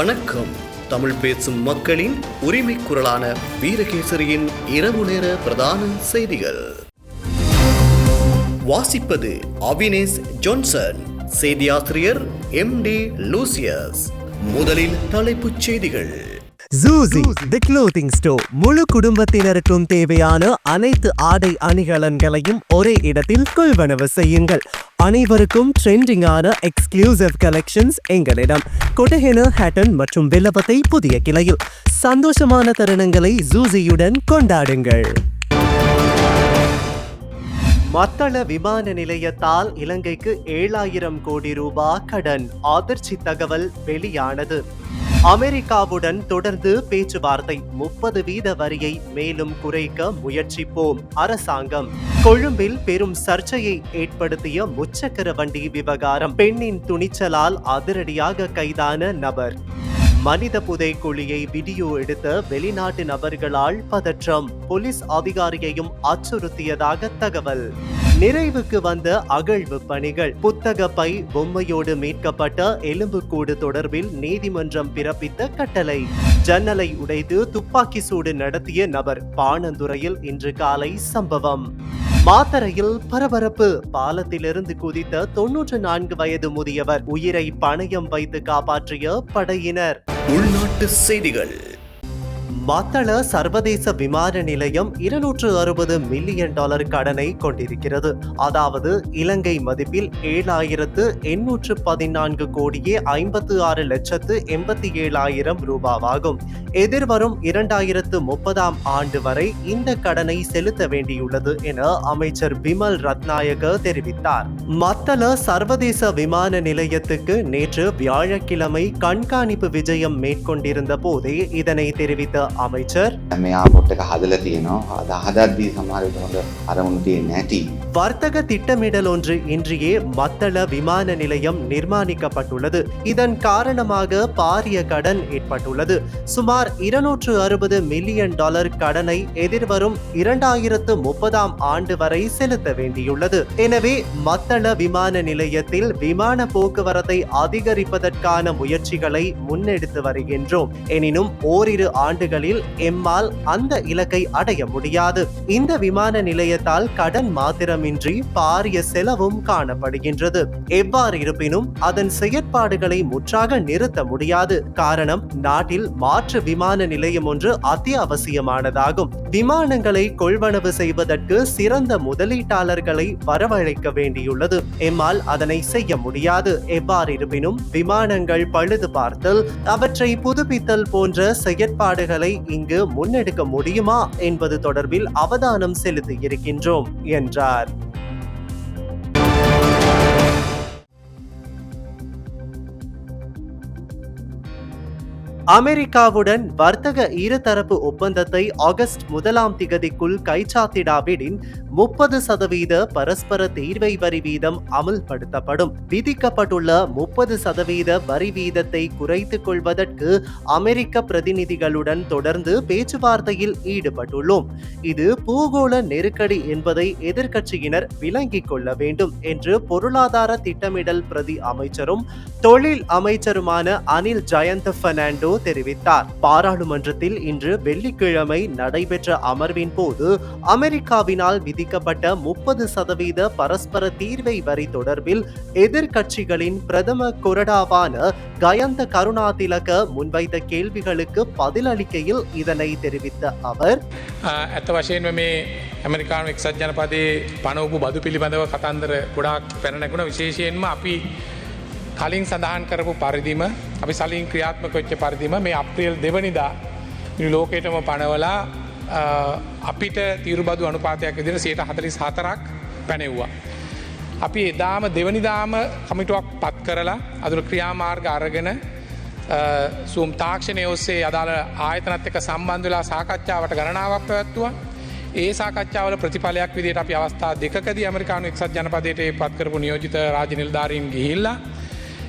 வணக்கம். தமிழ் பேசும் மக்களின் உரிமை குரலான வீரகேசரியின் இரவு நேர பிரதான செய்திகள். வாசிப்பது அவினேஷ் ஜான்சன் செய்தியாசிரியர் எம் டி லூசியஸ். முதலில் தலைப்புச் செய்திகள். ஜூசி தி க்ளோத்திங் ஸ்டோர் முழு குடும்பத்தினருக்கும் தேவையான அனைத்து ஆடை அணிகலன்களையும் ஒரே இடத்தில் கொள்வனவு செய்யுங்கள். அனைவருக்கும் ட்ரெண்டிங்கான எக்ஸ்க்ளூசிவ் கலெக்ஷன்ஸ் எங்களிடம். கொட்டஹென ஹேட்டன் மற்றும் வில்லபத்தை புதிய கிளையில். சந்தோஷமான தருணங்களை ஜூசியுடன் கொண்டாடுங்கள். மத்தள விமான நிலையத்தால் இலங்கைக்கு ஏழாயிரம் கோடி ரூபாய் கடன். அதிர்ச்சி தகவல் வெளியானது. அமெரிக்காவுடன் தொடர்ந்து பேச்சுவார்த்தை. முப்பது வீத வரியை மேலும் குறைக்க முயற்சிப்போம் அரசாங்கம். கொழும்பில் பெரும் சர்ச்சையை ஏற்படுத்திய முச்சக்கர வண்டி விவகாரம். பெண்ணின் துணிச்சலால் அதிரடியாக கைதான நபர். மனித புதைக்குழியை வீடியோ எடுத்த வெளிநாட்டு நபர்களால் பதற்றம். போலீஸ் அதிகாரியையும் அச்சுறுத்தியதாக தகவல். நிறைவுக்கு வந்த அகழ்வு பணிகள். புத்தக பை பொம்மையோடு மீட்கப்பட்ட எலும்புக்கூடு தொடர்பில் நீதிமன்றம் பிறப்பித்த கட்டளை. ஜன்னலை உடைத்து துப்பாக்கி சூடு நடத்திய நபர். பாணந்துறையில் இன்று காலை சம்பவம். மாத்தரையில் பரபரப்பு. பாலத்திலிருந்து குதித்த தொன்னூற்று நான்கு வயது முதியவர் உயிரை பணயம் வைத்து காப்பாற்றிய படையினர். உள்நாட்டு செய்திகள். மத்தள சர்வதேச விமான நிலையம் இருநூற்று அறுபது மில்லியன் டாலர் கடனை கொண்டிருக்கிறது. அதாவது இலங்கை மதிப்பில் ஏழாயிரத்து எண்ணூற்று பதினான்கு கோடியே ஐம்பத்து ஆறு லட்சத்து எண்பத்தி ஏழாயிரம் ரூபாவாகும். எதிர்வரும் இரண்டாயிரத்து முப்பதாம் ஆண்டு வரை இந்த கடனை செலுத்த வேண்டியுள்ளது என அமைச்சர் விமல் ரத்நாயக தெரிவித்தார். மத்தள சர்வதேச விமான நிலையத்துக்கு நேற்று வியாழக்கிழமை கண்காணிப்பு விஜயம் மேற்கொண்டிருந்த போதே இதனை தெரிவித்த அமைச்சர் මේ ආපොට් එක හදල තියෙනවා අද හදද්දී සමහරට හොඳ අරමුණු තිය නැති வர்த்தக திட்டமிடல் ஒன்று இன்றியே மத்தள விமான நிலையம் நிர்மாணிக்கப்பட்டுள்ளது இதன் காரணமாக பாரிய கடன் ஏற்பட்டுள்ளது சுமார் இருநூற்று அறுபது மில்லியன் டாலர் கடனை எதிர்வரும் இரண்டாயிரத்து முப்பதாம் ஆண்டு வரை செலுத்த வேண்டியுள்ளது எனவே மத்தள விமான நிலையத்தில் விமான போக்குவரத்தை அதிகரிப்பதற்கான முயற்சிகளை முன்னெடுத்து வருகின்றோம் எனினும் ஓரிரு ஆண்டுகளில் எம்மால் அந்த இலக்கை அடைய முடியாது. இந்த விமான நிலையத்தால் கடன் மாத்திரமின்றி பாரிய செலவும் காணப்படுகின்றது. எவ்வாறு இருப்பினும் அதன் செயற்பாடுகளை முற்றாக நிறுத்த முடியாது. காரணம் நாட்டில் மாற்று விமான நிலையம் ஒன்று அத்தியாவசியமானதாகும். விமானங்களை கொள்வனவு செய்வதற்கு சிறந்த முதலீட்டாளர்களை வரவழைக்க வேண்டியுள்ளது. எம்மால் அதனை செய்ய முடியாது. எவ்வாறு இருப்பினும் விமானங்கள் பழுது பார்த்தல் அவற்றை புதுப்பித்தல் போன்ற செயற்பாடுகளை இங்கு முன்னெடுக்க முடியுமா என்பது தொடர்பில் அவதானம் செலுத்தி இருக்கின்றோம் என்றார். அமெரிக்காவுடன் வர்த்தக இருதரப்பு ஒப்பந்தத்தை ஆகஸ்ட் முதலாம் திகதிக்குள் கைச்சாத்திடாவிடின் முப்பது சதவீத பரஸ்பர தீர்வை வரி வீதம் அமுல்படுத்தப்படும். விதிக்கப்பட்டுள்ள முப்பது சதவீத வரி வீதத்தை குறைத்துக் கொள்வதற்கு அமெரிக்க பிரதிநிதிகளுடன் தொடர்ந்து பேச்சுவார்த்தையில் ஈடுபட்டுள்ளோம். இது பூகோள நெருக்கடி என்பதை எதிர்க்கட்சியினர் விளங்கிக் கொள்ள வேண்டும் என்று பொருளாதார திட்டமிடல் பிரதி அமைச்சரும் தொழில் அமைச்சருமான அனில் ஜயந்த் பெர்னாண்டோ தெரிவித்தார் பாராளுமன்றத்தில் இன்று வெள்ளிக்கிழமை நடைபெற்ற அமர்வின் போது அமெரிக்காவினால் விதிக்கப்பட்ட முப்பது சதவீத பரஸ்பர தீர்வை வரி தொடர்பில் எதிர்க்கட்சிகளின் பிரதம கொறடாவான கயந்த கருணாதிலக முன்வைத்த கேள்விகளுக்கு பதிலளிக்கையில் இதனை தெரிவித்த அவர் ඇත්ත වශයෙන්ම මේ ඇමරිකානු එක්සත් ජනපදේ පනවපු බදු පිළිබඳව කතන්දර ගොඩාක් පැනැකුණ විශේෂයෙන්ම අපි කලින් සඳහන් කරපු පරිදිම අපි සලින් ක්‍රියාත්මක වෙච්ච පරිදිම මේ අප්‍රියල් දෙවනිදා ලෝකයටම පනවලා අ, අපිට තීරුබදු අනුපාතයක් විදිර සයට හතලිස් හතරක් පැනෙව්වා. අපි එදාම දෙවනිදාම කමිටුවක් පත් කරලා අදුර ක්‍රියාමාර්ග අරගෙන සූම් තාක්ෂණය ඔස්සේ අදාළ ආයතනත් එක සම්බන්ධලා සාකච්ඡාවට ගණනාවක් පැවැත්තුවා ඒ සාකච්ඡාවල ප්‍රතිඵලයක් විදිට අපි අවස්ථා දෙකද ඇමරිකානු එක්සත් ජනපදයට පත් කරපු නියෝජිත රාජනිල්ධාරීන් ගිහිල්ලා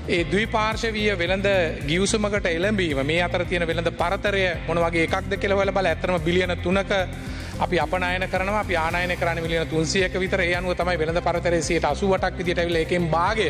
ඒ දුයි පාර්ශවීය වෙළඳ ගියවසමකට එළඹීම මේ අතර තියෙන වෙළඳ පරතරය මොන වගේ එකක්ද කෙලවල බල ඇතරම බිලියන තුනක අපි අපනයන කරන අපි ආනයන කරන මිලියන තුන්සියක විතර ඒ අනුව තමයි වෙළඳ පරතරේ සියට අසුවටක් විදිට ඇවිල එකෙන් භාගය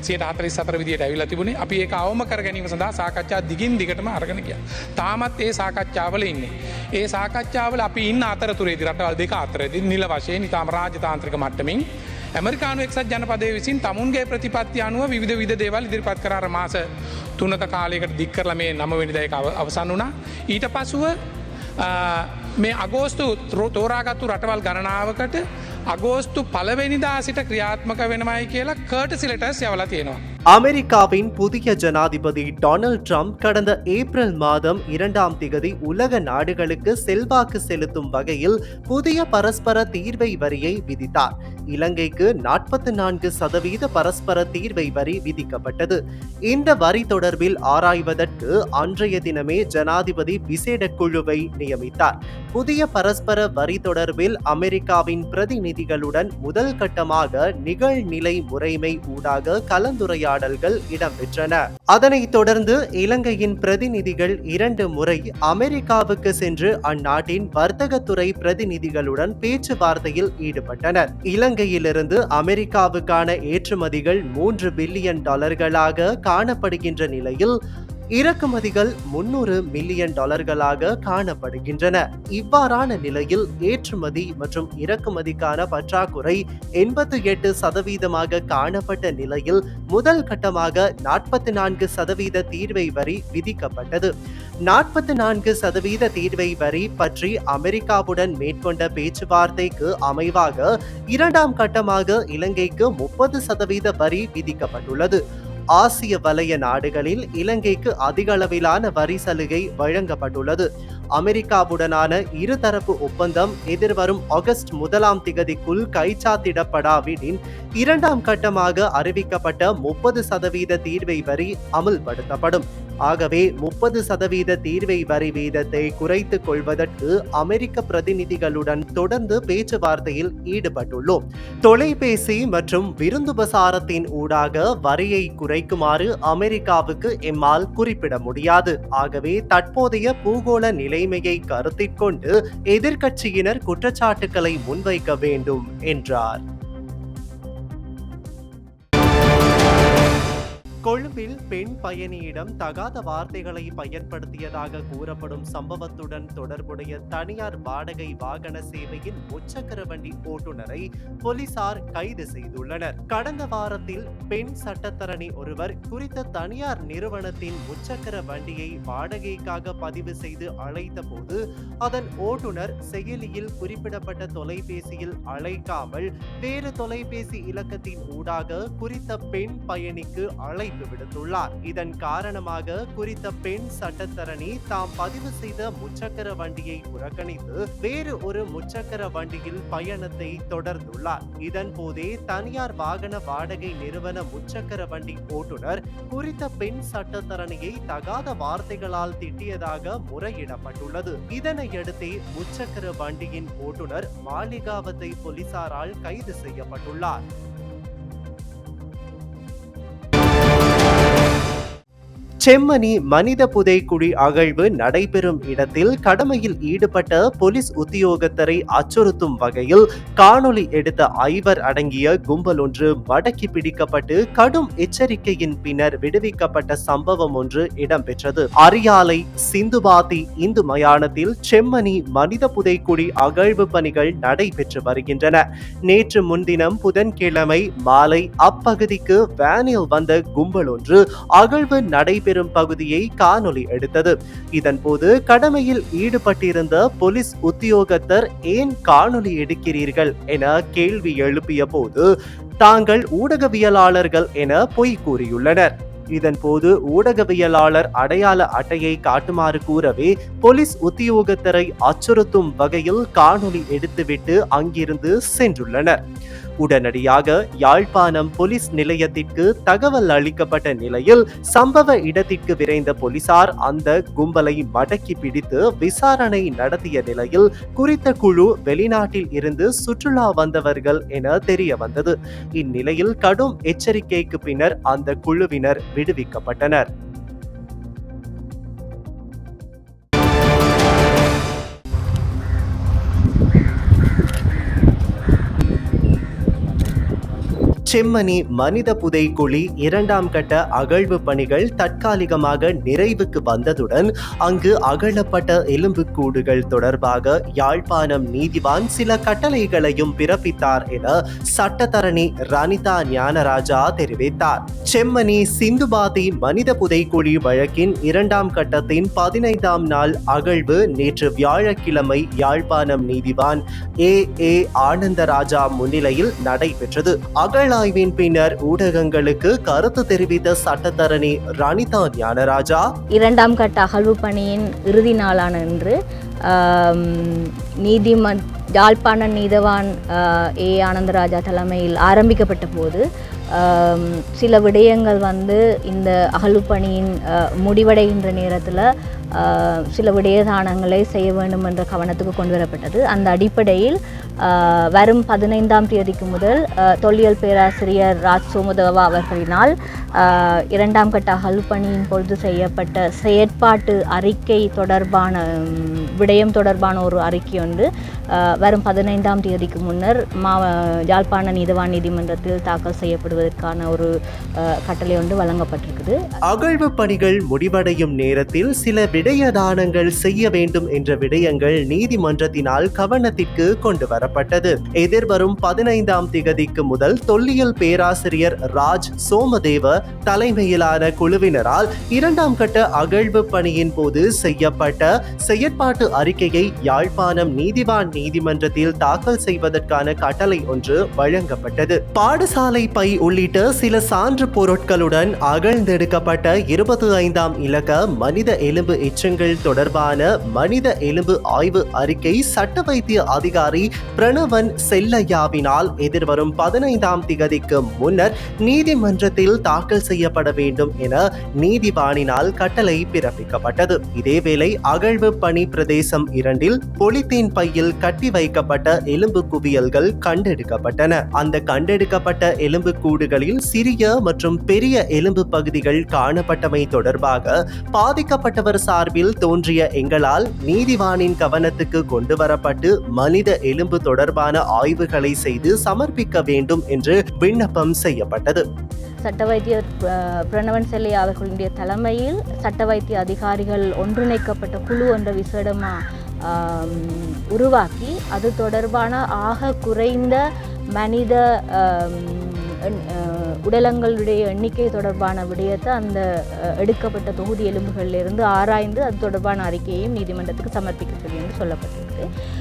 සියට හතරි සතර විදිට ඇවිල තිබුණේ අපි ඒ අවම කර ගැනීම සඳහා සාකච්ඡා දිගින් දිගටම අරගෙන කිය. තාමත් ඒ සාකච්ඡාවල ඉන්නේ. ඒ සාකච්ඡාවල අපි ඉන්න අතරතුරේ රටවල් දෙක අතරදි නිල වශයෙන් ඉතාම රාජතාන්ත්‍රික මට්ටමින් ඇමරිකානු එක්සත් ජනපදය විසින් තමුන්ගේ ප්‍රතිපත්ති අනුව විධ විධ දේවල් ඉදිරිපත් කරර මාස තුනක කාලයකට දික්කරල මේ නම වෙනිදයක අවසන් වුණා. ඊට පසුව මේ අගෝස්තු තෝරාගත්තු රටවල් ගණනාවකට අගෝස්තු පලවෙනිදා සිට ක්‍රියාත්මක වෙනමයි කියලා කර්ට සිලටස් යවල තියෙනවා. அமெரிக்காவின் புதிய ஜனாதிபதி டொனால்ட் ட்ரம்ப் கடந்த ஏப்ரல் மாதம் இரண்டாம் திகதி உலக நாடுகளுக்கு செல்வாக்கு செலுத்தும் வகையில் புதிய பரஸ்பர தீர்வை வரியை விதித்தார். இலங்கைக்கு நாற்பத்தி நான்கு சதவீத பரஸ்பர தீர்வை வரி விதிக்கப்பட்டது. இந்த வரி தொடர்பில் ஆராய்வதற்கு அன்றைய தினமே ஜனாதிபதி விசேட குழுவை நியமித்தார். புதிய பரஸ்பர வரி தொடர்பில் அமெரிக்காவின் பிரதிநிதிகளுடன் முதல் கட்டமாக நிகழ்நிலை முறைமை ஊடாக உரையாடல்கள் இடம்பெற்றன. அதனைத் தொடர்ந்து இலங்கையின் பிரதிநிதிகள் இரண்டு முறை அமெரிக்காவுக்கு சென்று அந்நாட்டின் வர்த்தகத்துறை பிரதிநிதிகளுடன் பேச்சுவார்த்தையில் ஈடுபட்டனர். இலங்கையிலிருந்து அமெரிக்காவுக்கான ஏற்றுமதிகள் மூன்று பில்லியன் டாலர்களாக காணப்படுகின்ற நிலையில் இறக்குமதிகள் முன்னூறு மில்லியன் டாலர்களாக காணப்படுகின்றன. இவ்வாறான நிலையில் ஏற்றுமதி மற்றும் இறக்குமதிக்கான பற்றாக்குறை எண்பத்தி எட்டு சதவீதமாக காணப்பட்ட நிலையில் முதல் கட்டமாக நாற்பத்தி நான்கு சதவீத தீர்வை வரி விதிக்கப்பட்டது. நாற்பத்தி நான்கு சதவீத தீர்வை வரி பற்றி அமெரிக்காவுடன் மேற்கொண்ட பேச்சுவார்த்தைக்கு அமைவாக இரண்டாம் கட்டமாக இலங்கைக்கு முப்பது சதவீத வரி விதிக்கப்பட்டுள்ளது. ஆசிய வலய நாடுகளில் இலங்கைக்கு அதிக அளவிலான வரி சலுகை வழங்கப்பட்டுள்ளது. அமெரிக்காவுடனான இருதரப்பு ஒப்பந்தம் எதிர்வரும் ஆகஸ்ட் முதலாம் திகதிக்குள் கைச்சாத்திடப்படாவிடின் இரண்டாம் கட்டமாக அறிவிக்கப்பட்ட முப்பது சதவீத தீர்வை வரி அமுல்படுத்தப்படும். ஆகவே முப்பது சதவீத தீர்வை வரி வீதத்தை குறைத்துக் கொள்வதற்கு அமெரிக்க பிரதிநிதிகளுடன் தொடர்ந்து பேச்சுவார்த்தையில் ஈடுபட்டுள்ளோம். தொலைபேசி மற்றும் விருந்துபசாரத்தின் ஊடாக வரியை குறைக்குமாறு அமெரிக்காவுக்கு எம்மால் குறிப்பிட முடியாது. ஆகவே தற்போதைய பூகோள நிலை நிலைமையை கருத்திற்கொண்டு எதிர்க்கட்சியினர் குற்றச்சாட்டுக்களை முன்வைக்க வேண்டும் என்றார். கொழும்பில் பெண் பயணியிடம் தகாத வார்த்தைகளை பயன்படுத்தியதாக கூறப்படும் சம்பவத்துடன் தொடர்புடைய தனியார் வாடகை வாகன சேவையின் முச்சக்கர வண்டி ஓட்டுநரை போலீசார் கைது செய்துள்ளனர். கடந்த வாரத்தில் பெண் சட்டத்தரணி ஒருவர் குறித்த தனியார் நிறுவனத்தின் முச்சக்கர வண்டியை வாடகைக்காக பதிவு செய்து அழைத்த போது அதன் ஓட்டுநர் செயலியில் குறிப்பிடப்பட்ட தொலைபேசியில் அழைக்காமல் வேறு தொலைபேசி இலக்கத்தின் ஊடாக குறித்த பெண் பயணிக்கு அழைப்பு விடுத்துள்ளார். இதன் காரணமாக குறித்த பெண் சட்டத்தரணி தாம் பதிவு செய்த முச்சக்கர வண்டியை புறக்கணித்து வேறு ஒரு முச்சக்கர வண்டியில் பயணத்தை தொடர்ந்துள்ளார். இதன் போதே தனியார் வாகன வாடகை நிறுவன முச்சக்கர வண்டி ஓட்டுநர் குறித்த பெண் சட்டத்தரணியை தகாத வார்த்தைகளால் திட்டியதாக முறையிடப்பட்டுள்ளது. இதனையடுத்தே முச்சக்கர வண்டியின் ஓட்டுநர் மாளிகாவத்தை போலீசாரால் கைது செய்யப்பட்டுள்ளார். செம்மணி மனித புதைக்குழி அகழ்வு நடைபெறும் இடத்தில் கடமையில் ஈடுபட்ட போலீஸ் உத்தியோகத்தரை அச்சுறுத்தும் வகையில் காணொளி எடுத்த ஐவர் அடங்கிய கும்பல் ஒன்று மடக்கி பிடிக்கப்பட்டு கடும் எச்சரிக்கையின் பின்னர் விடுவிக்கப்பட்ட சம்பவம் ஒன்று இடம்பெற்றது. அரியாலை சிந்துபாதி இந்து மயானத்தில் செம்மணி மனித புதைக்குழி அகழ்வு பணிகள் நடைபெற்று வருகின்றன. நேற்று முன்தினம் புதன்கிழமை மாலை அப்பகுதிக்கு வேனில் வந்த கும்பல் ஒன்று அகழ்வு நடைபெறும் பகுதியை காணொலி எடுத்தது. இதன்போது கடமையில் ஈடுபட்டிருந்த போலீஸ் உத்தியோகத்தர் ஏன் காணொலி எடுக்கிறீர்கள் என கேள்வி எழுப்பிய போது தாங்கள் ஊடகவியலாளர்கள் என பொய் கூறியுள்ளனர். இதன்போது ஊடகவியலாளர் அடையாள அட்டையை காட்டுமாறு கூறவே போலீஸ் உத்தியோகத்தரை அச்சுறுத்தும் வகையில் காணொலி எடுத்துவிட்டு அங்கிருந்து சென்றுள்ளனர். உடனடியாக யாழ்ப்பாணம் போலீஸ் நிலையத்திற்கு தகவல் அளிக்கப்பட்ட நிலையில் சம்பவ இடத்திற்கு விரைந்த போலீசார் அந்த கும்பலை மடக்கி பிடித்து விசாரணை நடத்திய நிலையில் குறித்த குழு வெளிநாட்டில் இருந்து சுற்றுலா வந்தவர்கள் என தெரிய வந்தது இந்நிலையில் கடும் எச்சரிக்கைக்கு பின்னர் அந்த குழுவினர் விடுவிக்கப்பட்டனர். செம்மணி மனித புதைக்குழி இரண்டாம் கட்ட அகழ்வு பணிகள் தற்காலிகமாக நிறைவுக்கு வந்ததுடன் அங்கு அகழப்பட்ட எலும்புக்கூடுகள் தொடர்பாக யாழ்ப்பாணம் நீதிவான் சில கட்டளைகளையும் பிறப்பித்தார் என சட்டத்தரணி ரனிதா ஞானராஜா தெரிவித்தார். செம்மணி சிந்துபாதி மனித புதைக்குழி வழக்கின் இரண்டாம் கட்டத்தின் பதினைந்தாம் நாள் அகழ்வு நேற்று வியாழக்கிழமை யாழ்ப்பாணம் நீதிவான் ஏ ஏ ஆனந்தராஜா முன்னிலையில் நடைபெற்றது. அகழாய்வின் பின்னர் ஊடகங்களுக்கு கருத்து தெரிவித்த சட்டத்தரணி ரணிதா ஞானராஜா. இரண்டாம் கட்ட அகழ்வு பணியின் இறுதி நாளான இன்று நீதிமன் யாழ்ப்பாண நீதவான் ஏ. ஆனந்தராஜா தலைமையில் ஆரம்பிக்கப்பட்ட போது சில விடயங்கள் வந்து இந்த அகழ்வு முடிவடைகின்ற நேரத்தில் சில விடயதானங்களை செய்ய வேண்டும் என்ற கவனத்துக்கு கொண்டு வரப்பட்டது. அந்த அடிப்படையில் வரும் பதினைந்தாம் தேதிக்கு முதல் தொல்லியல் பேராசிரியர் ராஜ் சோமுதவா அவர்களினால் இரண்டாம் கட்ட அகழ்பணியின் பொழுது செய்யப்பட்ட செயற்பாட்டு அறிக்கை தொடர்பான விடயம் தொடர்பான ஒரு அறிக்கை ஒன்று வரும் பதினைந்தாம் தேதிக்கு முன்னர் மா யாழ்ப்பாண நீதவான் நீதிமன்றத்தில் தாக்கல் செய்வதற்கான ஒரு கட்டளை ஒன்று வழங்கப்பட்டிருக்குது. அகழ்வு பணிகள் முடிவடையும் நேரத்தில் சில விடயதானங்கள் செய்ய வேண்டும் என்ற விடயங்கள் நீதிமன்றத்தினால் கவனத்திற்கு கொண்டு வரப்பட்டது. எதிர்வரும் பதினைந்தாம் திகதிக்கு முதல் தொல்லியல் பேராசிரியர் ராஜ் சோமதேவ தலைமையிலான குழுவினரால் இரண்டாம் கட்ட அகழ்வு பணியின் போது செய்யப்பட்ட செயற்பாட்டு அறிக்கையை யாழ்ப்பாணம் நீதிவான் நீதிமன்றத்தில் தாக்கல் செய்வதற்கான கட்டளை ஒன்று வழங்கப்பட்டது. பாடசாலை பை உள்ளிட்ட சில சான்று பொருட்களுடன் அகழ்ந்தெடுக்கப்பட்ட இருபத்தி ஐந்தாம் இலக்க மனித எலும்பு எச்சங்கள் தொடர்பான மனித எலும்பு ஆய்வு அறிக்கை சட்ட வைத்திய அதிகாரி பிரணவன் செல்லையாவினால் எதிர்வரும் பதினைந்தாம் திகதிக்கு முன்னர் நீதிமன்றத்தில் தாக்கல் செய்யப்பட வேண்டும் என நீதிவானினால் கட்டளை பிறப்பிக்கப்பட்டது. இதேவேளை அகழ்வு பணி பிரதேசம் இரண்டில் பொலித்தீன் பையில் கட்டி வைக்கப்பட்ட எலும்பு குவியல்கள் கண்டெடுக்கப்பட்டன. அந்த கண்டெடுக்கப்பட்ட எலும்பு கூடுகளில் சிறிய மற்றும் பெரிய எலும்பு பகுதிகள் காணப்பட்டமை தொடர்பாக பாதிக்கப்பட்டவர் சார்பில் தோன்றிய எங்களால் நீதிவானின் கவனத்துக்கு கொண்டு வரப்பட்டு மனித எலும்பு தொடர்பான ஆய்வுகளை செய்து சமர்ப்பிக்க வேண்டும் என்று விண்ணப்பம் செய்யப்பட்டது. சட்ட வைத்தியர் பிரணவன் செல்லை அவர்களுடைய தலைமையில் சட்ட வைத்திய அதிகாரிகள் ஒன்றிணைக்கப்பட்ட குழு என்ற விசேடமாக உருவாக்கி அது தொடர்பான ஆக குறைந்த மனித உடலங்களுடைய எண்ணிக்கை தொடர்பான விடயத்தை அந்த எடுக்கப்பட்ட தொகுதி எலும்புகளிலிருந்து ஆராய்ந்து அது தொடர்பான அறிக்கையையும் நீதிமன்றத்துக்கு சமர்ப்பிக்க சொல்லி என்று சொல்லப்பட்டது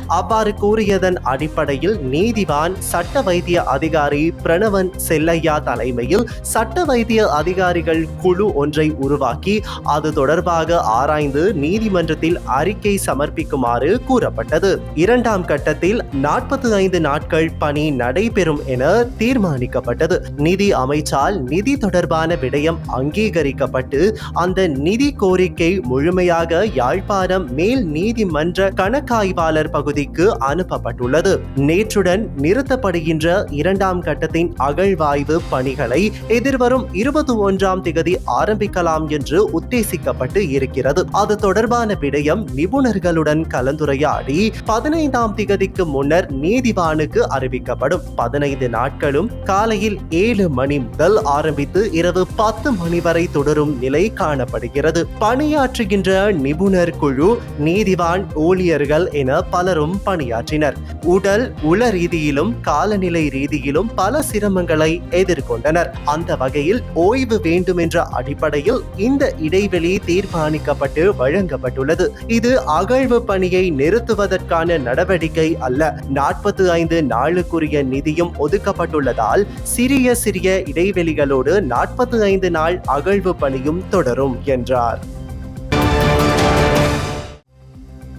அவ்வாறு கூறியதன் அடிப்படையில் நீதிவான் சட்ட வைத்திய அதிகாரி பிரணவன் செல்லையா தலைமையில் சட்ட வைத்திய அதிகாரிகள் குழு ஒன்றை உருவாக்கி அது தொடர்பாக ஆராய்ந்து நீதிமன்றத்தில் அறிக்கை சமர்ப்பிக்குமாறு கூறப்பட்டது. இரண்டாம் கட்டத்தில் நாற்பத்தி ஐந்து நாட்கள் பணி நடைபெறும் என தீர்மானிக்கப்பட்டது. நிதி அமைச்சால் நிதி தொடர்பான விடயம் அங்கீகரிக்கப்பட்டு அந்த நிதி கோரிக்கை முழுமையாக யாழ்ப்பாணம் மேல் நீதிமன்ற கணக்காய்வாளர் பகுதிக்கு அனுப்பப்பட்டுள்ளது. நேற்றுடன் நிறுத்தப்படுகின்ற இரண்டாம் கட்டத்தின் அகழ்வாய்வு பணிகளை எதிர்வரும் இருபத்தி ஒன்றாம் திகதி ஆரம்பிக்கலாம் என்று உத்தேசிக்கப்பட்டு இருக்கிறது. அது தொடர்பான விடயம் நிபுணர்களுடன் கலந்துரையாடி பதினைந்தாம் திகதிக்கு முன்னர் நீதிவானுக்கு அறிவிக்கப்படும். பதினைந்து நாட்களும் காலையில் ஏழு மணி முதல் ஆரம்பித்து இரவு பத்து மணி வரை தொடரும் நிலை காணப்படுகிறது. பணியாற்றுகின்ற நிபுணர் குழு நீதிவான் ஊழியர்கள் என பலரும் பணியாற்றினர். உடல் உள ரீதியிலும் காலநிலை ரீதியிலும் பல சிரமங்களை எதிர்கொண்டனர். அந்த வகையில் ஓய்வு வேண்டும் என்ற அடிப்படையில் இந்த இடைவெளி தீர்மானிக்கப்பட்டு வழங்கப்பட்டுள்ளது. இது அகழ்வு பணியை நிறுத்துவதற்கான நடவடிக்கை அல்ல. நாற்பத்தி ஐந்து நாளுக்குரிய நிதியும் ஒதுக்கப்பட்டுள்ளதால் சிறிய சிறிய இடைவெளிகளோடு நாற்பத்தி ஐந்து நாள் அகழ்வு பணியும் தொடரும் என்றார்.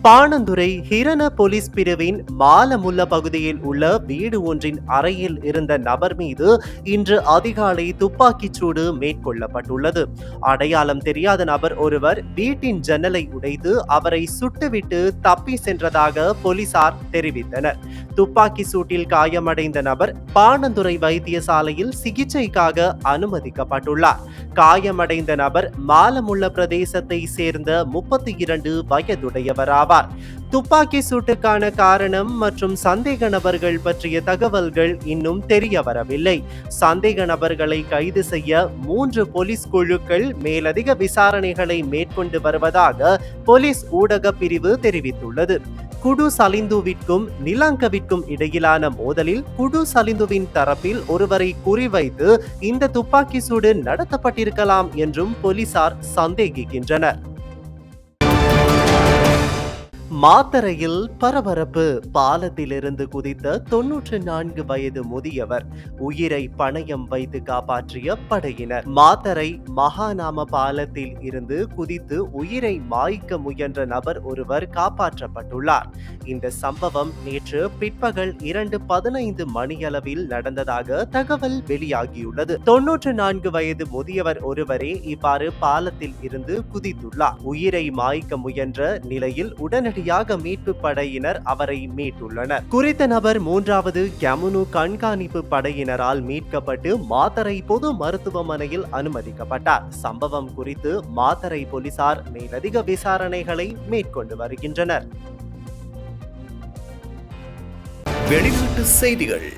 பாணந்துறை ஹிரண போலீஸ் பிரிவின் மாலமுல்ல பகுதியில் உள்ள வீடு ஒன்றின் அறையில் இருந்த நபர் மீது இன்று அதிகாலை துப்பாக்கிச் சூடு மேற்கொள்ளப்பட்டுள்ளது. அடையாளம் தெரியாத நபர் ஒருவர் வீட்டின் ஜன்னலை உடைத்து அவரை சுட்டுவிட்டு தப்பி சென்றதாக போலீசார் தெரிவித்தனர். துப்பாக்கி சூட்டில் காயமடைந்த நபர் பாணந்துறை வைத்தியசாலையில் சிகிச்சைக்காக அனுமதிக்கப்பட்டுள்ளார். காயமடைந்த நபர் மாலமுள்ள பிரதேசத்தை சேர்ந்த முப்பத்தி இரண்டு வயதுடையவராவார். ஆவார். துப்பாக்கி சூட்டுக்கான காரணம் மற்றும் சந்தேக நபர்கள் பற்றிய தகவல்கள் இன்னும் தெரிய வரவில்லை. சந்தேக நபர்களை கைது செய்ய மூன்று போலீஸ் குழுக்கள் மேலதிக விசாரணைகளை மேற்கொண்டு வருவதாக போலீஸ் ஊடக பிரிவு தெரிவித்துள்ளது. குடு சலிந்துவிற்கும் நிலாங்கவிற்கும் இடையிலான மோதலில் குடு சலிந்துவின் தரப்பில் ஒருவரை குறிவைத்து இந்த துப்பாக்கி சூடு நடத்தப்பட்டிருக்கலாம் என்றும் போலீசார் சந்தேகிக்கின்றனர். மாத்தரையில் பரபரப்பு. பாலத்திலிருந்து குதித்த தொன்னூற்று நான்கு வயது முதியவர் உயிரை பணயம் வைத்து காப்பாற்றிய படையினர். மாத்தரை மகாநாம பாலத்தில் இருந்து குதித்து உயிரை மாய்க்க முயன்ற நபர் ஒருவர் காப்பாற்றப்பட்டுள்ளார். இந்த சம்பவம் நேற்று பிற்பகல் இரண்டு பதினைந்து மணியளவில் நடந்ததாக தகவல் வெளியாகியுள்ளது. தொன்னூற்று நான்கு வயது முதியவர் ஒருவரே இவ்வாறு பாலத்தில் இருந்து குதித்துள்ளார். உயிரை மாய்க்க முயன்ற நிலையில் உடனடியாக மீட்பு படையினர் அவரை மீட்டுள்ளனர். குறித்த நபர் மூன்றாவது கமுனு கண்காணிப்பு படையினரால் மீட்கப்பட்டு மாத்தரை பொது மருத்துவமனையில் அனுமதிக்கப்பட்டார். சம்பவம் குறித்து மாத்தரை போலீசார் மேலதிக விசாரணைகளை மேற்கொண்டு வருகின்றனர். வெளிநாட்டு செய்திகள்.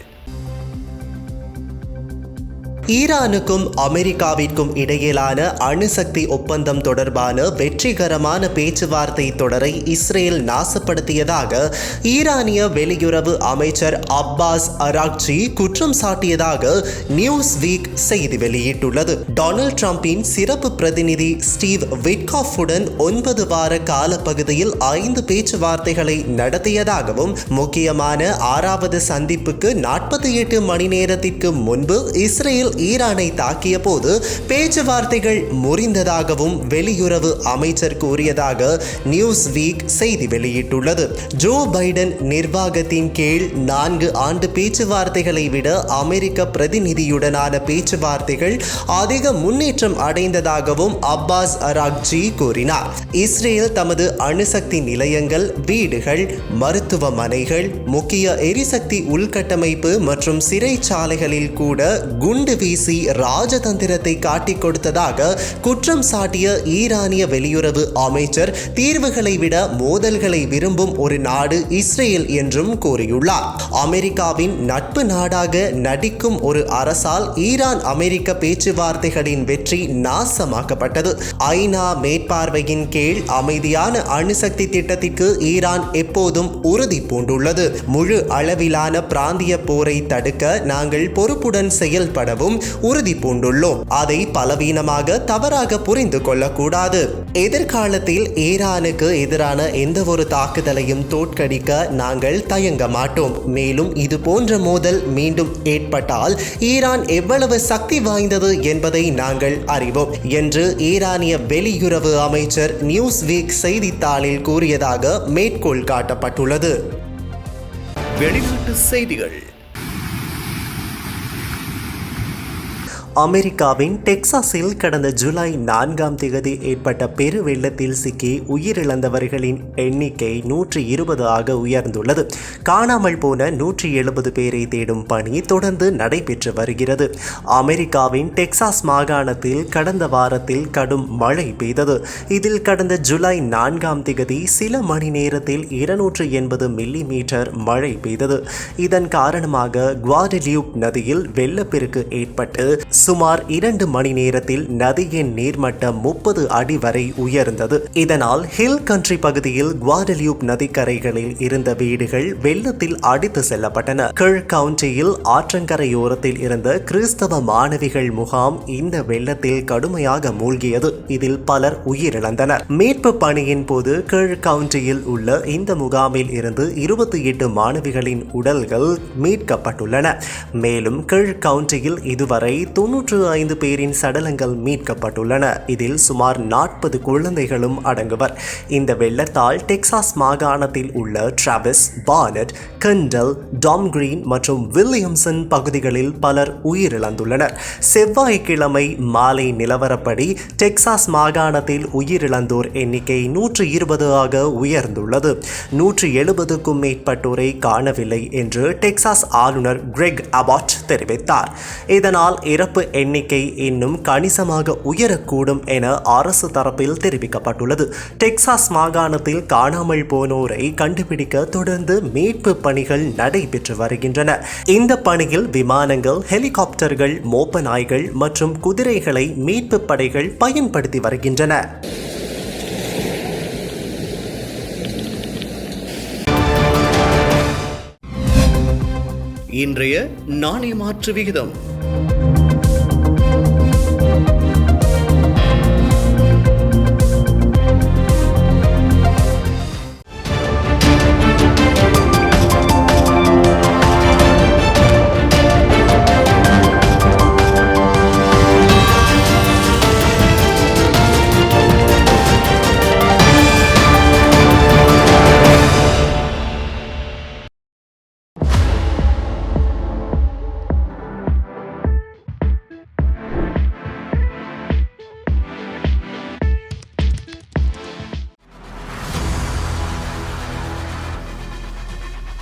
ஈரானுக்கும் அமெரிக்காவிற்கும் இடையிலான அணுசக்தி ஒப்பந்தம் தொடர்பான வெற்றிகரமான பேச்சுவார்த்தை தொடரை இஸ்ரேல் நாசப்படுத்தியதாக ஈரானிய வெளியுறவு அமைச்சர் அப்பாஸ் அராக்சி குற்றம் சாட்டியதாக நியூஸ் வீக் செய்தி வெளியிட்டுள்ளது. டொனால்ட் ட்ரம்பின் சிறப்பு பிரதிநிதி ஸ்டீவ் விட்காஃபுடன் ஒன்பது வார காலப்பகுதியில் ஐந்து பேச்சுவார்த்தைகளை நடத்தியதாகவும் முக்கியமான ஆறாவது சந்திப்புக்கு நாற்பத்தி எட்டு மணி நேரத்திற்கு முன்பு இஸ்ரேல் ஈரானை தாக்கிய போது பேச்சுவார்த்தைகள் முறிந்ததாகவும் வெளியுறவு அமைச்சர் கூறியதாக நியூஸ் வீக் செய்தி வெளியிட்டுள்ளது. ஜோ பைடன் நிர்வாகத்தின் கீழ் நான்கு ஆண்டு பேச்சுவார்த்தைகளை விட அமெரிக்க பிரதிநிதியுடனான பேச்சுவார்த்தைகள் அதிக முன்னேற்றம் அடைந்ததாகவும் அப்பாஸ் அராக்ஜி கூறினார். இஸ்ரேல் தமது அணுசக்தி நிலையங்கள் வீடுகள் மருத்துவமனைகள் முக்கிய எரிசக்தி உள்கட்டமைப்பு மற்றும் சிறைச்சாலைகளில் கூட குண்டு பேசி ராஜதந்திரத்தை காட்டிக் கொடுத்ததாக குற்றம் சாட்டிய ஈரானிய வெளியுறவு அமைச்சர் தீர்வுகளை விட மோதல்களை விரும்பும் ஒரு நாடு இஸ்ரேல் என்றும் கூறியுள்ளார். அமெரிக்காவின் நட்பு நாடாக நடிக்கும் ஒரு அரசால் ஈரான் அமெரிக்க பேச்சுவார்த்தைகளின் வெற்றி நாசமாக்கப்பட்டது. ஐநா மேற்பார்வையின் கீழ் அமைதியான அணுசக்தி திட்டத்திற்கு ஈரான் எப்போதும் உறுதி பூண்டுள்ளது. முழு அளவிலான பிராந்திய போரை தடுக்க நாங்கள் பொறுப்புடன் செயல்படவும் உறுதி பூண்டுள்ளோம். அதை பலவீனமாக தவறாக புரிந்து கொள்ளக்கூடாது. எதிர்காலத்தில் ஈரானுக்கு எதிரான எந்த ஒரு தாக்குதலையும் தோற்கடிக்க நாங்கள் தயங்க மாட்டோம். மேலும் இது போன்ற மோதல் மீண்டும் ஏற்பட்டால் ஈரான் எவ்வளவு சக்தி வாய்ந்தது என்பதை நாங்கள் அறிவோம் என்று ஈரானிய வெளியுறவு அமைச்சர் நியூஸ் வீக் செய்தித்தாளில் கூறியதாக மேற்கோள் காட்டப்பட்டுள்ளது. வெளிநாட்டு செய்திகள். அமெரிக்காவின் டெக்சாஸில் கடந்த ஜூலை நான்காம் தேதி ஏற்பட்ட பெரு வெள்ளத்தில் சிக்கி உயிரிழந்தவர்களின் எண்ணிக்கை நூற்றி இருபது ஆக உயர்ந்துள்ளது. காணாமல் போன நூற்றி எழுபது பேரை தேடும் பணி தொடர்ந்து நடைபெற்று வருகிறது. அமெரிக்காவின் டெக்சாஸ் மாகாணத்தில் கடந்த வாரத்தில் கடும் மழை பெய்தது. இதில் கடந்த ஜூலை நான்காம் தேதி சில மணி நேரத்தில் இருநூற்று எண்பது மில்லி மீட்டர் மழை பெய்தது. இதன் காரணமாக குவாடலியூப் நதியில் வெள்ளப்பெருக்கு ஏற்பட்டு சுமார் இரண்டு மணி நேரத்தில் நதியின் நீர்மட்டம் முப்பது அடி வரை உயர்ந்தது. இதனால் ஹில் கண்ட்ரி பகுதியில் குவாடலியூப் நதிக்கரைகளில் இருந்த வீடுகள் வெள்ளத்தில் அடித்து செல்லப்பட்டன. கீழ் கவுண்டியில் ஆற்றங்கரையோரத்தில் இருந்த கிறிஸ்தவ மாணவிகள் முகாம் இந்த வெள்ளத்தில் கடுமையாக மூழ்கியது. இதில் பலர் உயிரிழந்தனர். மீட்பு பணியின் போது கீழ் கவுண்டியில் உள்ள இந்த முகாமில் இருந்து இருபத்தி எட்டு மாணவிகளின் உடல்கள் மீட்கப்பட்டுள்ளன. மேலும் கீழ் கவுண்டியில் இதுவரை தொன்னூற்று ஐந்து பேரின் சடலங்கள் மீட்கப்பட்டுள்ளன. இதில் சுமார் நாற்பது குழந்தைகளும் அடங்குவர். இந்த வெள்ளத்தால் டெக்சாஸ் மாகாணத்தில் உள்ள Travis Burnet Kendall Tom Green மற்றும் வில்லியம்சன் பகுதிகளில் பலர் உயிரிழந்துள்ளனர். செவ்வாய்க்கிழமை மாலை நிலவரப்படி டெக்சாஸ் மாகாணத்தில் உயிரிழந்தோர் எண்ணிக்கை நூற்று இருபது ஆக உயர்ந்துள்ளது. நூற்று எழுபதுக்கும் மேற்பட்டோரை காணவில்லை என்று டெக்சாஸ் ஆளுநர் கிரெக் அபாட் தெரிவித்தார். இதனால் இறப்பு எண்ணிக்கை இன்னும் கணிசமாக உயரக்கூடும் என அரசு தரப்பில் தெரிவிக்கப்பட்டுள்ளது. டெக்சாஸ் மாகாணத்தில் காணாமல் போனோரை கண்டுபிடிக்க தொடர்ந்து மீட்பு பணிகள் நடைபெற்று வருகின்றன. இந்த பணியில் விமானங்கள் ஹெலிகாப்டர்கள் மோப்ப நாய்கள் மற்றும் குதிரைகளை மீட்பு படைகள் பயன்படுத்தி வருகின்றன. இன்றைய நாணய மாற்று விகிதம்.